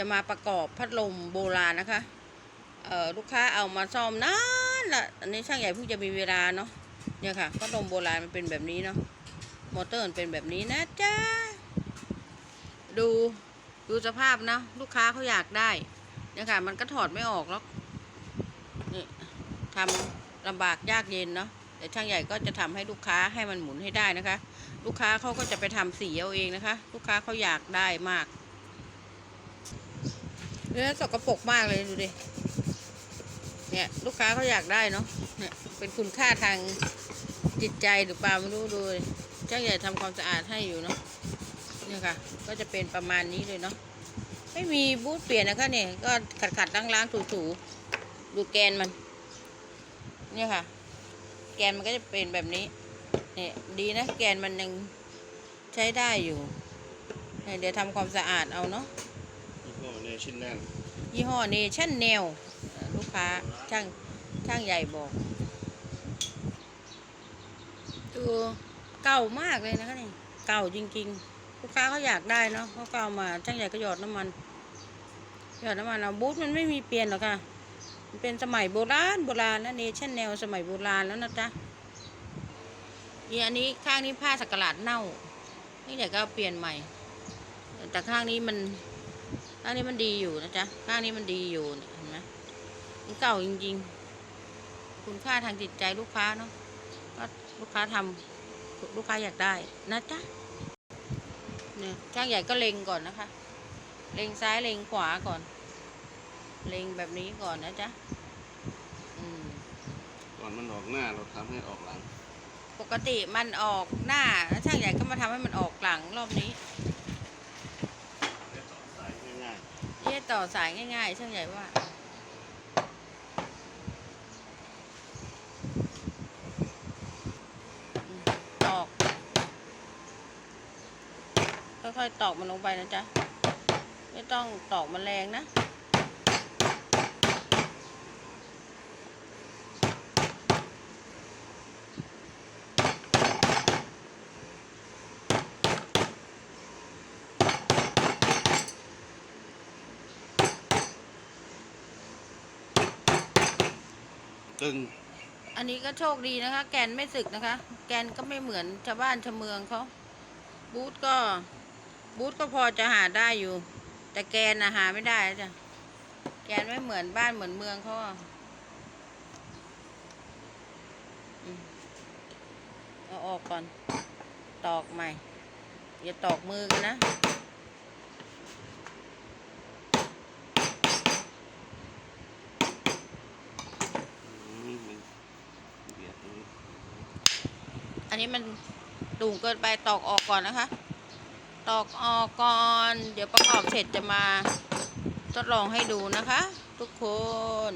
จะมาประกอบพัดลมโบราณนะคะ เอ่อลูกค้าเอามาซ่อมนานละอันนี้ช่างใหญ่เพิ่งจะมีเวลาเนาะเนี่ยค่ะพัดลมโบราณมันเป็นแบบนี้เนาะมอเตอร์มันเป็นแบบนี้นะจ๊ะดูดูสภาพนะ ลูกค้าเขาอยากได้เนี่ยค่ะ มันก็ถอดไม่ออกหรอกนี่ทำลำบากยากเย็นเนาะแต่ช่างใหญ่ก็จะทำให้ลูกค้าให้มันหมุนให้ได้นะคะ ลูกค้าเขาก็จะไปทำสีเอาเองนะคะ ลูกค้าเขาอยากได้มาก เนื้อสกปรกมากเลยดูดิ เนี่ย ลูกค้าเขาอยากได้เนาะ เนี่ยเป็นคุณค่าทางจิตใจหรือเปล่าไม่รู้ดูเลยเจ้าใหญ่ทำความสะอาดให้อยู่เนาะ เนี่ยค่ะ ก็จะเป็นประมาณนี้เลยเนาะ ไม่มีบูธเปลี่ยนนะคะเนี่ย ก็ขัดขัดล้างล้างถูถูๆดูแกนมัน เนี่ยค่ะ แกนมันก็จะเป็นแบบนี้ เนี่ยดีนะแกนมันยังใช้ได้อยู่ เดี๋ยวทำความสะอาดเอาเนาะ ยี่ห้อเนชั่นแนลยี่ห้อเนชั่นแนลลูกค้าช่างช่างใหญ่บอกตัวเก่ามากเลยนะคะนี่เก่าจริง ๆ ลูกค้าเขาอยากได้เนาะเขาเก็เอามาช่างใหญ่ก็หยอดน้ำมันหยอดน้ำมันเอาบูธมันไม่มีเปลี่ยนหรอกค่ะมันเป็นสมัยโบราณโบราณนะเนชั่นแนลสมัยโบราณแล้วนะจ๊ะอีอันนี้ข้างนี้ผ้าสักหลาดเน่า นี่เดี๋ยวก็เปลี่ยนใหม่ แต่ข้างนี้มัน ข้างนี้มันดีอยู่นะจ๊ะ ข้างนี้มันดีอยู่เนี่ยเห็นไหมมันเก่าจริง ๆ คุณค่าทางจิตใจลูกค้าเนาะ ก็ลูกค้าทำลูกค้าอยากได้นะจ๊ะ เนี่ยช่างใหญ่ก็เล็งก่อนนะคะ เล็งซ้ายเล็งขวาก่อน เล็งแบบนี้ก่อนนะจ๊ะอืมก่อนมันออกหน้าเราทำให้ออกหลัง ปกติมันออกหน้าแล้วช่างใหญ่ก็มาทำให้มันออกหลังรอบนี้ สายง่าย เยี่ ต่อสายง่ายๆช่างใหญ่ว่า ตอก ค่อยๆตอกมันลงไปนะจ๊ะ ไม่ต้องตอกมันแรงนะ ตึงอันนี้ก็โชคดีนะคะ แกนไม่สึกนะคะ แกนก็ไม่เหมือนชาวบ้านชาวเมืองเขาบูธก็บูธก็พอจะหาได้อยู่ แต่แกนนะหาไม่ได้จ้ะแกนไม่เหมือนบ้านเหมือนเมืองเขาเอาออกก่อน ตอกใหม่ อย่าตอกมือกันนะ อืมมันเบียดตรงนี้ อันนี้มันดุงเกินไปตอกออกก่อนนะคะ ตอกออกก่อน เดี๋ยวประกอบเสร็จจะมาทดลองให้ดูนะคะ ทุกคน